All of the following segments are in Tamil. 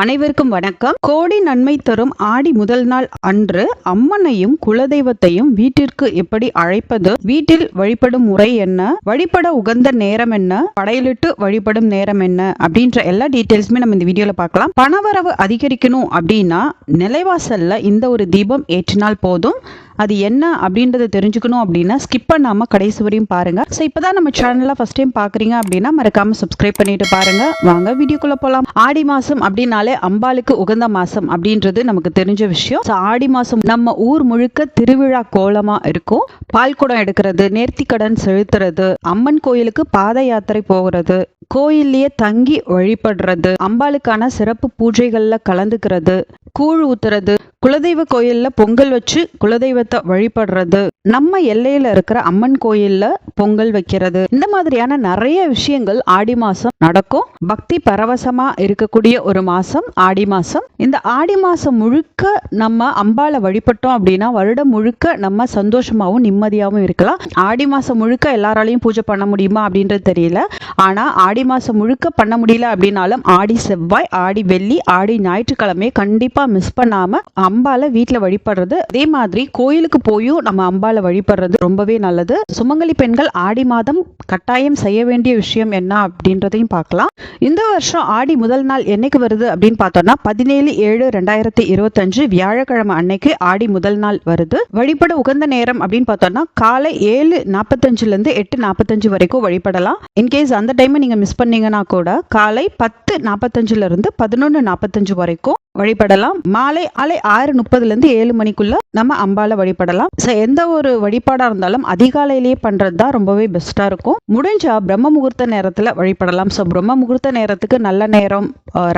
அனைவருக்கும் வணக்கம். கோடி நன்மை தரும் ஆடி முதல் நாள் அன்று அம்மனையும் குலதெய்வத்தையும் வீட்டிற்கு எப்படி அழைப்பது? வீட்டில் வழிபடும் முறை என்ன? வழிபட உகந்த நேரம் என்ன? படையலிட்டு வழிபடும் நேரம் என்ன? அப்படின்ற எல்லா டீட்டெயில்ஸுமே நம்ம இந்த வீடியோல பார்க்கலாம். பணவரவு அதிகரிக்கணும் அப்படின்னா நிலைவாசல்ல இந்த ஒரு தீபம் ஏற்றினால் போதும். அது என்ன அப்படின்றத தெரிஞ்சுக்கணும் அப்படின்னா ஸ்கிப் பண்ணாமல் கடைசி வரையும் பாருங்க. ஸோ இப்போ தான் நம்ம சேனலில் ஃபர்ஸ்ட் டைம் பார்க்குறீங்க அப்படின்னா மறக்காம சப்ஸ்கிரைப் பண்ணிட்டு பாருங்க. வாங்க வீடியோக்குள்ள போகலாம் ஆடி மாசம் அப்படின்னாலே அம்பாளுக்கு உகந்த மாசம் அப்படின்றது நமக்கு தெரிஞ்ச விஷயம். ஸோ ஆடி மாசம் நம்ம ஊர் முழுக்க திருவிழா கோலமாக இருக்கும். பால் குடம் எடுக்கிறது நேர்த்திக்கடன் செலுத்துறது அம்மன் கோயிலுக்கு பாத யாத்திரை போகிறது கோயில்லயே தங்கி வழிபடுறது அம்பாளுக்கான சிறப்பு பூஜைகளில் கலந்துக்கிறது கூழ் ஊத்துறது குலதெய்வ கோயில்ல பொங்கல் வச்சு குலதெய்வத்தை வழிபடுறது. நம்ம எல்லையில இருக்கிற அம்மன் கோயில்ல பொங்கல் வைக்கிறது. இந்த மாதிரியான நிறைய விஷயங்கள் ஆடி மாசம் நடக்கும். பக்தி பரவசமா இருக்கக்கூடிய ஒரு மாசம் ஆடி மாசம். இந்த ஆடி மாசம் முழுக்க நம்ம அம்பாவை வழிபட்டோம் அப்படின்னா வருடம் முழுக்க நம்ம சந்தோஷமாவும் நிம்மதியாகவும் இருக்கலாம். ஆடி மாசம் முழுக்க எல்லாராலையும் பூஜை பண்ண முடியுமா அப்படின்றது தெரியல. ஆனால் ஆடி மாசம் முழுக்க பண்ண முடியல அப்படின்னாலும் ஆடி செவ்வாய் ஆடி வெள்ளி ஆடி ஞாயிற்றுக்கிழமையை கண்டிப்பா மிஸ் பண்ணாம அம்பால வீட்டில் வழிபடுறது. அதே மாதிரி கோயிலுக்கு போயும் நம்ம அம்பால வழிபடுறது ரொம்பவே நல்லது. சுமங்கலி பெண்கள் ஆடி மாதம் கட்டாயம் செய்ய வேண்டிய விஷயம் என்ன அப்படின்றதையும் பார்க்கலாம். இந்த வருஷம் ஆடி முதல் நாள் என்னைக்கு வருது அப்படின்னு பார்த்தோம்னா பதினேழு ஏழு ரெண்டாயிரத்தி இருபத்தஞ்சு வியாழக்கிழமை அன்னைக்கு ஆடி முதல் நாள் வருது. வழிபட உகந்த நேரம் அப்படின்னு பார்த்தோம்னா காலை ஏழு நாற்பத்தஞ்சுல இருந்து எட்டு நாற்பத்தஞ்சு வரைக்கும் வழிபடலாம். இன்கேஸ் அந்த டைம் நீங்க மிஸ் பண்ணீங்கன்னா கூட காலை பத்து நாற்பத்தஞ்சிலருந்து பதினொன்று நாற்பத்தஞ்சு வரைக்கும் வழிபடலாம். மாலை ஆலை ஆறு முப்பதுல இருந்து ஏழு மணிக்குள்ள நம்ம அம்பால வழிபடலாம். ஸோ எந்த ஒரு வழிபாடா இருந்தாலும் அதிகாலையிலேயே பண்றது தான் ரொம்பவே பெஸ்டா இருக்கும். முடிஞ்சா பிரம்ம முகூர்த்த நேரத்துல வழிபடலாம். ஸோ பிரம்ம முகூர்த்த நேரத்துக்கு நல்ல நேரம்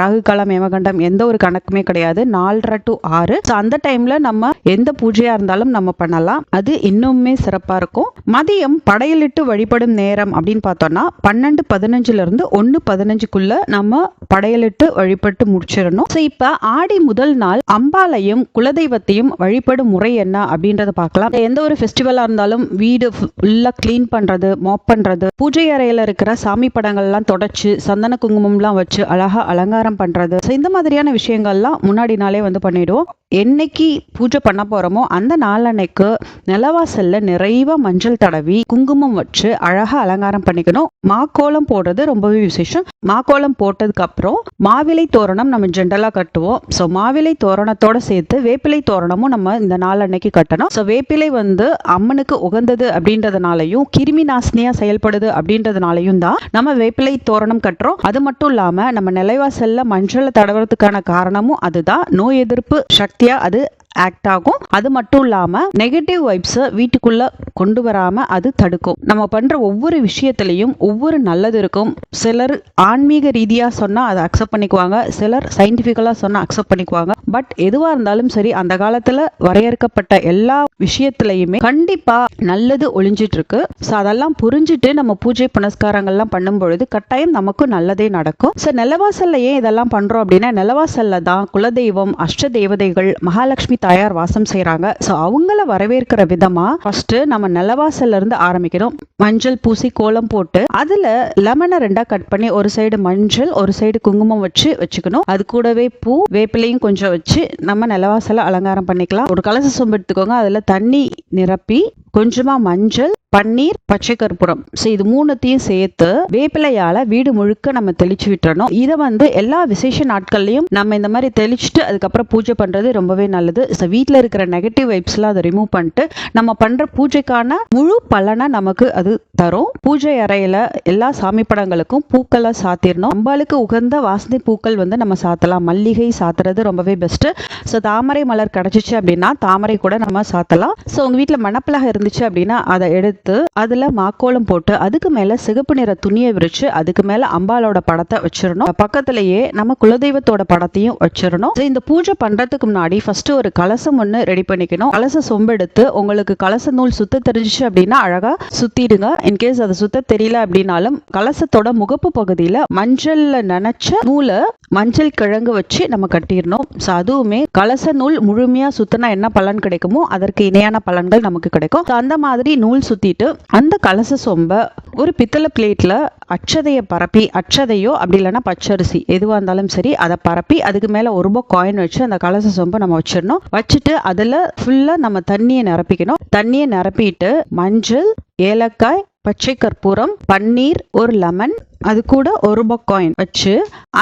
ராகு காலம் ஏமகண்டம் எந்த ஒரு கணக்குமே கிடையாது. நாலரை டு ஆறு. ஸோ அந்த டைம்ல நம்ம எந்த பூஜையா இருந்தாலும் நம்ம பண்ணலாம். அது இன்னுமே சிறப்பா இருக்கும். மதியம் படையலிட்டு வழிபடும் நேரம் அப்படின்னு பார்த்தோம்னா பன்னெண்டு பதினஞ்சுல இருந்து ஒன்று பதினஞ்சுக்குள்ள நம்ம படையலிட்டு வழிபட்டு முடிச்சிடணும். ஸோ இப்போ ஆடி முதல் நாள் அம்பாலையும் குலதெய்வத்தையும் வழிபடும் முறை என்ன அப்படின்றத பார்க்கலாம். எந்த ஒரு ஃபெஸ்டிவலாக இருந்தாலும் வீடு ஃபுல்லாக க்ளீன் பண்ணுறது மாப் பண்ணுறது பூஜை அறையில் இருக்கிற சாமி படங்கள்லாம் தொடச்சு சந்தன குங்குமம்லாம் வச்சு அழகாக அலங்காரம் பண்ணுறது ஸோ இந்த மாதிரியான விஷயங்கள்லாம் முன்னாடி நாளே வந்து பண்ணிடுவோம். என்னைக்கு பூஜை பண்ண போகிறோமோ அந்த நாளன்னைக்கு நிலவாசல்ல நிறைவாக மஞ்சள் தடவி குங்குமம் வச்சு அழகா அலங்காரம் பண்ணிக்கணும். மாக்கோலம் போடுறது ரொம்பவே விசேஷம். மாக்கோலம் போட்டதுக்கு அப்புறம் மாவிலை தோரணம் நம்ம ஜென்ரலா கட்டுவோம். ஸோ மாவிலை தோரணத்தோட சேர்த்து வேப்பிலை தோரணமும் நம்ம இந்த நாள் அன்னைக்கு கட்டணும். ஸோ வேப்பிலை வந்து அம்மனுக்கு உகந்தது அப்படின்றதுனாலையும் கிருமி நாசினியாக செயல்படுது அப்படின்றதுனாலையும் தான் நம்ம வேப்பிலை தோரணம் கட்டுறோம். அது மட்டும் இல்லாமல் நம்ம நிலைவாசலில் மஞ்சளை தடவுறதுக்கான காரணமும் அதுதான். நோய் எதிர்ப்பு சக்தியாக அது ஆக்ட் ஆகும். அது மட்டும் இல்லாம நெகட்டிவ் வைப்ஸை வீட்டுக்குள்ள கொண்டு வராம அது தடுக்கும். நம்ம பண்ற ஒவ்வொரு விஷயத்திலையும் ஒவ்வொரு நல்லது இருக்கும். சிலர் ஆன்மீக ரீதியா சொன்னா அதை அக்செப்ட் பண்ணிக்குவாங்க. சிலர் சயின்டிபிக்கலா சொன்னா அக்செப்ட் பண்ணிக்குவாங்க. பட் எதுவா இருந்தாலும் சரி அந்த காலத்துல வரையறுக்கப்பட்ட எல்லா விஷயத்திலையுமே கண்டிப்பா நல்லது ஒளிஞ்சிட்டு இருக்கு ஸோ அதெல்லாம் புரிஞ்சுட்டு நம்ம பூஜை புனஸ்காரங்கள்லாம் பண்ணும் பொழுது கட்டாயம் நமக்கும் நல்லதே நடக்கும். ஸோ நிலவாசல்ல ஏன் இதெல்லாம் பண்றோம் அப்படின்னா நிலவாசல்ல தான் குலதெய்வம் அஷ்ட தேவதைகள் மகாலட்சுமி தாயார் வாசம் செய்றாங்க. ஸோ அவங்கள வரவேற்கிற விதமா ஃபஸ்ட்டு நம்ம நிலவாசல்ல இருந்து ஆரம்பிக்கணும். மஞ்சள் பூசி கோலம் போட்டு அதில் லெமனை ரெண்டாக கட் பண்ணி ஒரு சைடு மஞ்சள் ஒரு சைடு குங்குமம் வச்சு வச்சுக்கணும். அது கூடவே பூ வேப்பிலையும் கொஞ்சம் வச்சு நம்ம நிலவாசலை அலங்காரம் பண்ணிக்கலாம். ஒரு கலச சொம்பு எடுத்துக்கோங்க. அதில் தண்ணி நிரப்பி கொஞ்சமாக மஞ்சள் பன்னீர் பச்சை கற்பூரம். ஸோ இது மூணுத்தையும் சேர்த்து வேப்பிலையால வீடு முழுக்க நம்ம தெளிச்சு விட்டுறணும். இதை வந்து எல்லா விசேஷ நாட்கள்லையும் நம்ம இந்த மாதிரி தெளிச்சுட்டு அதுக்கப்புறம் பூஜை பண்றது ரொம்பவே நல்லது. வீட்டில் இருக்கிற நெகட்டிவ் வைப்ஸ்லாம் அதை ரிமூவ் பண்ணிட்டு நம்ம பண்ணுற பூஜைக்கான முழு பலனை நமக்கு அது தரும். பூஜை அறையில் எல்லா சாமி படங்களுக்கும் பூக்களை சாத்திடணும் அம்பாளுக்கு உகந்த வாசனை பூக்கள் வந்து நம்ம சாத்தலாம். மல்லிகை சாத்துறது ரொம்பவே பெஸ்ட்டு ஸோ தாமரை மலர் கிடச்சிச்சு அப்படின்னா தாமரை கூட நம்ம சாத்தலாம். ஸோ உங்கள் வீட்டில் மணப்பலகை இருந்துச்சு அப்படின்னா அதை எடுத்து அதில் மாக்கோலம் போட்டு அதுக்கு மேலே சிகப்பு நிற துணியை விரிச்சு அதுக்கு மேலே அம்பாலோட படத்தை வச்சிடணும். பக்கத்துலேயே நம்ம குலதெய்வத்தோட படத்தையும் வச்சிடணும். இந்த பூஜை பண்ணுறதுக்கு முன்னாடி ஃபர்ஸ்ட் ஒரு கலசம் ஒன்று ரெடி பண்ணிக்கணும். கலச சொம்பெடுத்து உங்களுக்கு கலச நூல் சுத்த தெரிஞ்சிச்சு அப்படின்னா அழகா சுத்திடுங்க. இன்கேஸ் அதை சுத்த தெரியல அப்படின்னாலும் கலசத்தோட முகப்பு பகுதியில மஞ்சள்ல நனைச்ச நூலை மஞ்சள் கிழங்கு வச்சு நம்ம கட்டிடணும். ஸோ அதுவுமே கலச நூல் முழுமையாக சுத்தினா என்ன பலன் கிடைக்குமோ அதற்கு இணையான பலன்கள் நமக்கு கிடைக்கும். அந்த மாதிரி நூல் சுத்திட்டு அந்த கலச சொம்பை ஒரு பித்தளை பிளேட்டில் அச்சதையை பரப்பி அச்சதையோ அப்படி இல்லைன்னா பச்சரிசி எதுவாக இருந்தாலும் சரி அதை பரப்பி அதுக்கு மேலே ஒரு ரூபாய் காயின் வச்சு அந்த கலச சொம்பை நம்ம வச்சிடணும். வச்சுட்டு அதில் ஃபுல்லாக நம்ம தண்ணியை நிரப்பிக்கணும். தண்ணியை நிரப்பிட்டு மஞ்சள் ஏலக்காய் பச்சை கற்பூரம் பன்னீர் ஒரு லெமன் அது கூட ஒரு ரூபாய் காயின் வச்சு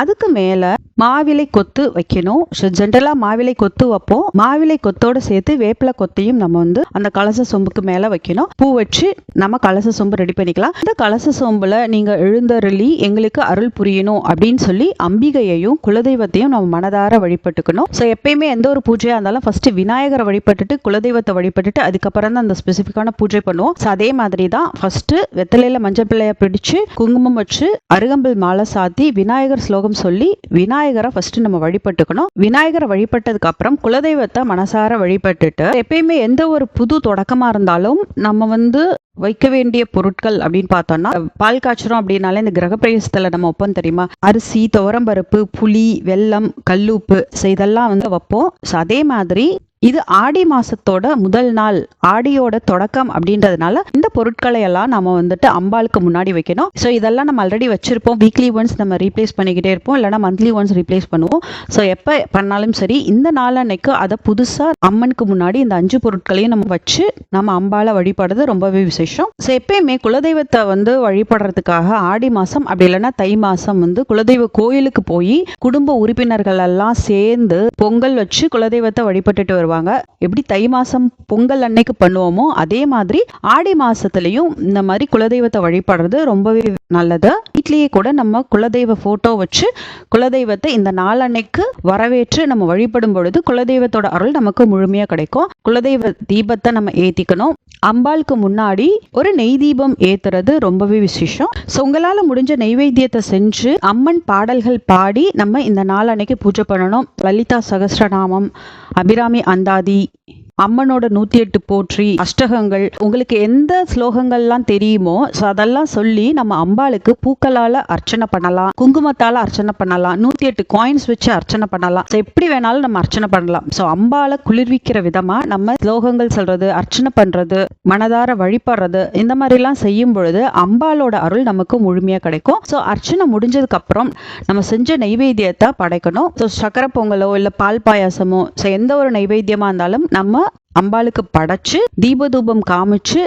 அதுக்கு மேல மாவிலை கொத்து வைக்கணும். ஜென்ரலாக மாவிலை கொத்து வைப்போம். மாவிலை கொத்தோட சேர்த்து வேப்பிலை கொத்தையும் நம்ம வந்து அந்த கலச சொம்புக்கு மேல வைக்கணும். பூ வச்சு நம்ம கலச சொம்பு ரெடி பண்ணிக்கலாம். இந்த கலச சொம்புல நீங்க எழுந்தருளி எங்களுக்கு அருள் புரியணும் அப்படின்னு சொல்லி அம்பிகையையும் குலதெய்வத்தையும் நம்ம மனதார வழிபட்டுக்கணும். ஸோ எப்பயுமே எந்த ஒரு பூஜையா இருந்தாலும் ஃபர்ஸ்ட் விநாயகரை வழிபட்டுட்டு குலதெய்வத்தை வழிபட்டுட்டு அதுக்கப்புறம் தான் அந்த ஸ்பெசிஃபிக்கான பூஜை பண்ணுவோம். ஸோ அதே மாதிரி தான் ஃபர்ஸ்ட் வெத்தலையில மஞ்சள் பிள்ளைய பிடிச்சு குங்குமம் வச்சு அருகம்பில் மாலை சாத்தி விநாயகர் ஸ்லோகம் சொல்லி விநாயகரை ஃபர்ஸ்ட் நம்ம வழிபட்டுக்கணும். விநாயகரை வழிபட்டதுக்கு அப்புறம் குலதெய்வத்தை மனசார வழிபட்டுட்டு எப்பயுமே எந்த ஒரு புது தொடக்கமா இருந்தாலும் நம்ம வந்து வைக்க வேண்டிய பொருட்கள் அப்படின்னு பார்த்தோம்னா பால் காய்ச்சறோம் அப்படின்னாலே இந்த கிரகப்பிரவேசத்துல நம்ம வைப்போம் தெரியுமா? அரிசி துவரம்பருப்பு புளி வெல்லம் கல்லுப்பு ஸோ இதெல்லாம் வந்து வைப்போம். ஸோ அதே மாதிரி இது ஆடி மாசத்தோட முதல் நாள் ஆடியோட தொடக்கம் அப்படின்றதுனால இந்த பொருட்களை எல்லாம் நம்ம வந்துட்டு அம்பாளுக்கு முன்னாடி வைக்கணும். ஸோ இதெல்லாம் நம்ம ஆல்ரெடி வச்சிருப்போம். வீக்லி ஒன்ஸ் நம்ம ரீப்ளேஸ் பண்ணிக்கிட்டே இருப்போம். இல்லைனா மந்த்லி ஒன்ஸ் ரீப்ளேஸ் பண்ணுவோம். ஸோ எப்போ பண்ணாலும் சரி இந்த நாள் அன்னைக்கு அதை புதுசாக அம்மனுக்கு முன்னாடி இந்த அஞ்சு பொருட்களையும் நம்ம வச்சு நம்ம அம்பாளை வழிபடுறது ரொம்பவே விசேஷம். ஸோ எப்பயுமே குலதெய்வத்தை வந்து வழிபடுறதுக்காக ஆடி மாதம் அப்படி இல்லைன்னா தை மாதம் வந்து குலதெய்வ கோயிலுக்கு போய் குடும்ப உறுப்பினர்கள் எல்லாம் சேர்ந்து பொங்கல் வச்சு குலதெய்வத்தை வழிபட்டுட்டு வருவாங்க. எப்படி தை மாசம் பொங்கல் அன்னைக்கு பண்ணுவோமோ அதே மாதிரி ஆடி மாசத்துலயும் இந்த மாதிரி குலதெய்வத்தை வழிபடுறது ரொம்பவே நல்லது. வீட்லயே கூட நம்ம குலதெய்வ போட்டோ வச்சு குலதெய்வத்தை இந்த நாள் அன்னைக்கு வரவேற்று நம்ம வழிபடும் பொழுது குலதெய்வத்தோட அருள் நமக்கு முழுமையா கிடைக்கும். குலதெய்வ தீபத்தை நம்ம ஏத்திக்கணும். அம்பாளுக்கு முன்னாடி ஒரு நெய் தீபம் ஏத்துறது ரொம்பவே விசேஷம். ஸோ உங்களால முடிஞ்ச நெய்வேத்தியத்தை செஞ்சு அம்மன் பாடல்கள் பாடி நம்ம இந்த நாள் அன்னைக்கு பூஜை பண்ணணும். லலிதா சகஸ்ரநாமம் அபிராமி அந்தாதி அம்மனோட நூத்தி எட்டு போற்றி அஷ்டகங்கள். உங்களுக்கு எந்த ஸ்லோகங்கள்லாம் தெரியுமோ ஸோ அதெல்லாம் சொல்லி நம்ம அம்பாளுக்கு பூக்களால அர்ச்சனை பண்ணலாம் குங்குமத்தால அர்ச்சனை பண்ணலாம் நூத்தி எட்டு காயின்ஸ் வச்சு அர்ச்சனை பண்ணலாம். ஸோ எப்படி வேணாலும் நம்ம அர்ச்சனை பண்ணலாம். ஸோ அம்பாளை குளிர்விக்கிற விதமா நம்ம ஸ்லோகங்கள் சொல்றது அர்ச்சனை பண்றது மனதார வழிபடுறது இந்த மாதிரிலாம் செய்யும் பொழுது அம்பாளோட அருள் நமக்கு முழுமையா கிடைக்கும். ஸோ அர்ச்சனை முடிஞ்சதுக்கு அப்புறம் நம்ம செஞ்ச நைவேத்தியத்தை படைக்கணும். ஸோ சக்கரை பொங்கலோ இல்லை பால் பாயாசமோ ஸோ எந்த ஒரு நைவேத்தியமா இருந்தாலும் நம்ம அம்பாளுக்கு படைச்சு தீபதூபம் காமிச்சு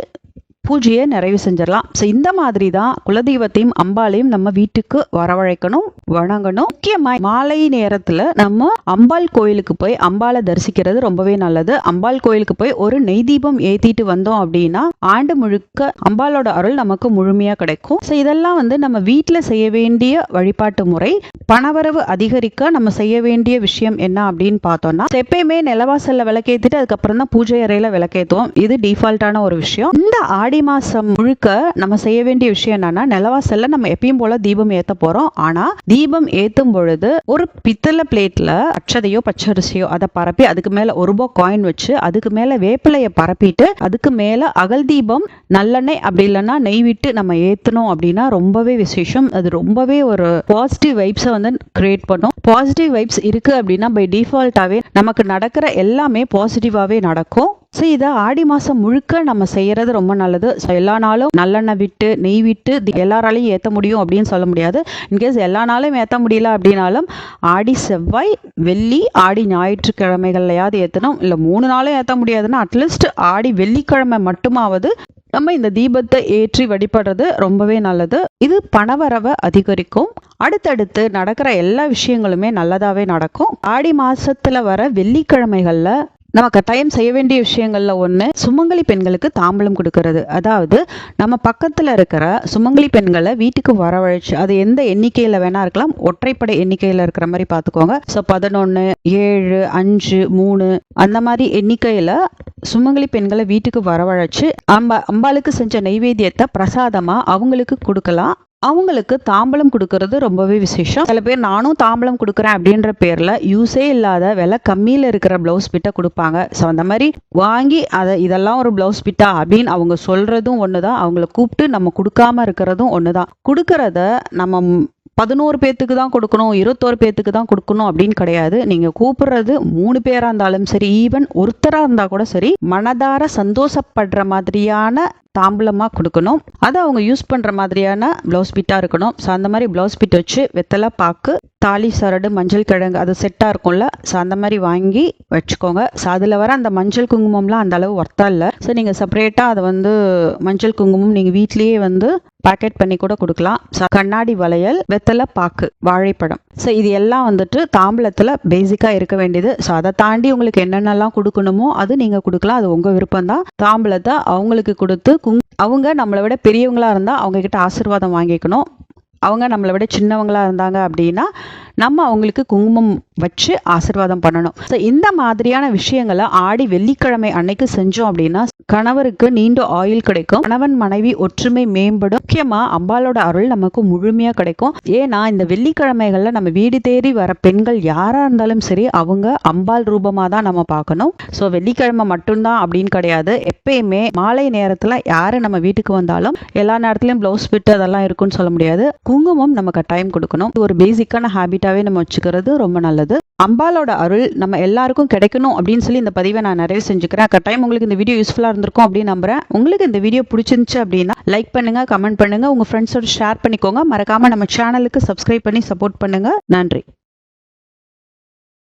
பூஜையை நிறைவு செஞ்சிடலாம். ஸோ இந்த மாதிரி தான் குலதெய்வத்தையும் அம்பாளையும் நம்ம வீட்டுக்கு வரவழைக்கணும் வணங்கணும். முக்கியமாக மாலை நேரத்தில் நம்ம அம்பாள் கோயிலுக்கு போய் அம்பாளை தரிசிக்கிறது ரொம்பவே நல்லது. அம்பாள் கோயிலுக்கு போய் ஒரு நெய் தீபம் ஏற்றிட்டு வந்தோம் அப்படின்னா ஆண்டு முழுக்க அம்பாளோட அருள் நமக்கு முழுமையாக கிடைக்கும். ஸோ இதெல்லாம் வந்து நம்ம வீட்டில் செய்ய வேண்டிய வழிபாட்டு முறை. பணவரவு அதிகரிக்க நம்ம செய்ய வேண்டிய விஷயம் என்ன அப்படின்னு பார்த்தோம்னா எப்பயுமே நிலவாசல்ல விளக்கேற்றிட்டு அதுக்கப்புறம் தான் பூஜை அறையில் விளக்கேத்துவோம். இது டிஃபால்ட்டான ஒரு விஷயம். இந்த ஆடி மாசம் முழுக்க நம்ம செய்ய வேண்டிய விஷயம் என்னன்னா நிலவாசல்ல நம்ம எப்பயும் போல தீபம் ஏத்த போறோம். ஆனா தீபம் ஏத்தும் பொழுது ஒரு பித்தளை பிளேட்ல அச்சதையோ பச்சரிசியோ அதை பரப்பி அதுக்கு மேல ஒரு ரூபாய் காயின் வச்சு அதுக்கு மேல வேப்பிலைய பரப்பிட்டு அதுக்கு மேல அகல் தீபம் நல்லெண்ணெய் அப்படி இல்லைன்னா நெய் விட்டு நம்ம ஏத்தணும் அப்படின்னா ரொம்பவே விசேஷம். அது ரொம்பவே ஒரு பாசிட்டிவ் வைப்ஸை வந்து கிரியேட் பண்ணும். பாசிட்டிவ் வைப்ஸ் இருக்குது அப்படின்னா பை டிஃபால்ட்டாகவே நமக்கு நடக்கிற எல்லாமே பாசிட்டிவாகவே நடக்கும். ஸோ இதை ஆடி மாதம் முழுக்க நம்ம செய்கிறது ரொம்ப நல்லது. ஸோ எல்லா நாளும் நல்லெண்ணெய் விட்டு நெய் விட்டு எல்லாராலையும் ஏற்ற முடியும் அப்படின்னு சொல்ல முடியாது. இன்கேஸ் எல்லா நாளும் ஏற்ற முடியல அப்படின்னாலும் ஆடி செவ்வாய் வெள்ளி ஆடி ஞாயிற்றுக்கிழமைகள்லையாவது ஏற்றணும் இல்லை மூணு நாளும் ஏற்ற முடியாதுன்னா அட்லீஸ்ட் ஆடி வெள்ளிக்கிழமை மட்டுமாவது நம்ம இந்த தீபத்தை ஏற்றி வழிபடுறது ரொம்பவே நல்லது. இது பணவரவை அதிகரிக்கும். அடுத்தடுத்து நடக்கிற எல்லா விஷயங்களுமே நல்லதாவே நடக்கும். ஆடி மாசத்துல வர வெள்ளிக்கிழமைகள்ல நம்ம கட்டாயம் செய்ய வேண்டிய விஷயங்களில் ஒன்று சுமங்கலி பெண்களுக்கு தாம்பலம் கொடுக்கறது. அதாவது நம்ம பக்கத்தில் இருக்கிற சுமங்கலி பெண்களை வீட்டுக்கு வரவழைச்சு அது எந்த எண்ணிக்கையில் வேணா இருக்கலாம் ஒற்றைப்படை எண்ணிக்கையில் இருக்கிற மாதிரி பார்த்துக்கோங்க. ஸோ பதினொன்று ஏழு அஞ்சு மூணு அந்த மாதிரி எண்ணிக்கையில் சுமங்கலி பெண்களை வீட்டுக்கு வரவழைச்சு அம்பா அம்பாளுக்கு செஞ்ச நைவேத்தியத்தை பிரசாதமாக அவங்களுக்கு கொடுக்கலாம். அவங்களுக்கு தாம்பலம் கொடுக்கறது ரொம்பவே விசேஷம். சில பேர் நானும் தாம்பலம் கொடுக்குறேன் அப்படின்ற பேரில் யூஸே இல்லாத விலை கம்மியில் இருக்கிற ப்ளவுஸ் பிட்டை கொடுப்பாங்க. ஸோ அந்த மாதிரி வாங்கி அதை இதெல்லாம் ஒரு ப்ளவுஸ் பிட்டா அப்படின்னு அவங்க சொல்கிறதும் ஒன்று தான் அவங்கள கூப்பிட்டு நம்ம கொடுக்காம இருக்கிறதும் ஒன்று தான் கொடுக்கறத நம்ம பதினோரு பேர்த்துக்கு தான் கொடுக்கணும் இருபத்தோரு பேர்த்துக்கு தான் கொடுக்கணும் அப்படின்னு கிடையாது. நீங்கள் கூப்பிடுறது மூணு பேராக இருந்தாலும் சரி ஈவன் ஒருத்தராக இருந்தால் கூட சரி மனதார சந்தோஷப்படுற மாதிரியான தாம்பூலமாக கொடுக்கணும். அதை அவங்க யூஸ் பண்ணுற மாதிரியான ப்ளவுஸ் பிட்டாக இருக்கணும். ஸோ அந்த மாதிரி ப்ளவுஸ் பிட் வச்சு வெத்தலை பாக்கு தாலி சரடு மஞ்சள் கிழங்கு அது செட்டாக இருக்கும்ல. ஸோ அந்த மாதிரி வாங்கி வச்சுக்கோங்க. ஸோ அதில் வர அந்த மஞ்சள் குங்குமம்லாம் அந்த அளவு ஒர்த்தா இல்லை. ஸோ நீங்கள் செப்பரேட்டாக அதை வந்து மஞ்சள் குங்குமம் நீங்கள் வீட்லேயே வந்து பேக்கெட் பண்ணி கூட கொடுக்கலாம். ஸோ கண்ணாடி வளையல் வெத்தலை பாக்கு வாழைப்பழம். ஸோ இது எல்லாம் வந்துட்டு தாம்பளத்தில் பேசிக்காக இருக்க வேண்டியது. ஸோ அதை தாண்டி உங்களுக்கு என்னென்னலாம் கொடுக்கணுமோ அது நீங்கள் கொடுக்கலாம். அது உங்கள் விருப்பம் தான் தாம்பளத்தை அவங்களுக்கு கொடுத்து குங் அவங்க நம்மளை விட பெரியவங்களாக இருந்தால் அவங்கக்கிட்ட ஆசீர்வாதம் வாங்கிக்கணும். அவங்க நம்மளை விட சின்னவங்களாக இருந்தாங்க அப்படின்னா நம்ம அவங்களுக்கு குங்குமம் வச்சு ஆசீர்வாதம் பண்ணணும். ஸோ இந்த மாதிரியான விஷயங்களை ஆடி வெள்ளிக்கிழமை அன்னைக்கு செஞ்சோம் அப்படின்னா கணவருக்கு நீண்ட ஆயில் கிடைக்கும். கணவன் மனைவி ஒற்றுமை மேம்படும். முக்கியமா அம்பாலோட அருள் நமக்கு முழுமையா கிடைக்கும். ஏன்னா இந்த வெள்ளிக்கிழமைகள்ல நம்ம வீடு தேடி வர பெண்கள் யாரா இருந்தாலும் சரி அவங்க அம்பாள் ரூபமா தான் நம்ம பார்க்கணும். ஸோ வெள்ளிக்கிழமை மட்டும்தான் அப்படின்னு கிடையாது. எப்பயுமே மாலை நேரத்துல யாரு நம்ம வீட்டுக்கு வந்தாலும் எல்லா நேரத்துலையும் பிளவுஸ் ஃபிட் அதெல்லாம் இருக்குன்னு சொல்ல முடியாது. குங்குமம் நம்ம கட்டாயம் கொடுக்கணும். இது ஒரு பேசிக்கான ஹேபிட்டாவே நம்ம வச்சுக்கிறது ரொம்ப நல்லது. நல்லது அம்பாலோட அருள் நம்ம எல்லாருக்கும் கிடைக்கணும் அப்படின்னு சொல்லி இந்த பதிவை நான் நிறைய செஞ்சுக்கிறேன். கட்டாயம் உங்களுக்கு இந்த வீடியோ யூஸ்ஃபுல்லாக இருந்திருக்கும் அப்படின்னு நம்புறேன். உங்களுக்கு இந்த வீடியோ பிடிச்சிருந்துச்சு அப்படின்னா லைக் பண்ணுங்க கமெண்ட் பண்ணுங்க. உங்க ஃப்ரெண்ட்ஸோட ஷேர் பண்ணிக்கோங்க. மறக்காம நம்ம சேனலுக்கு சப்ஸ்கிரைப் பண்ணி சப்போர்ட் பண்ணுங்க. நன்றி.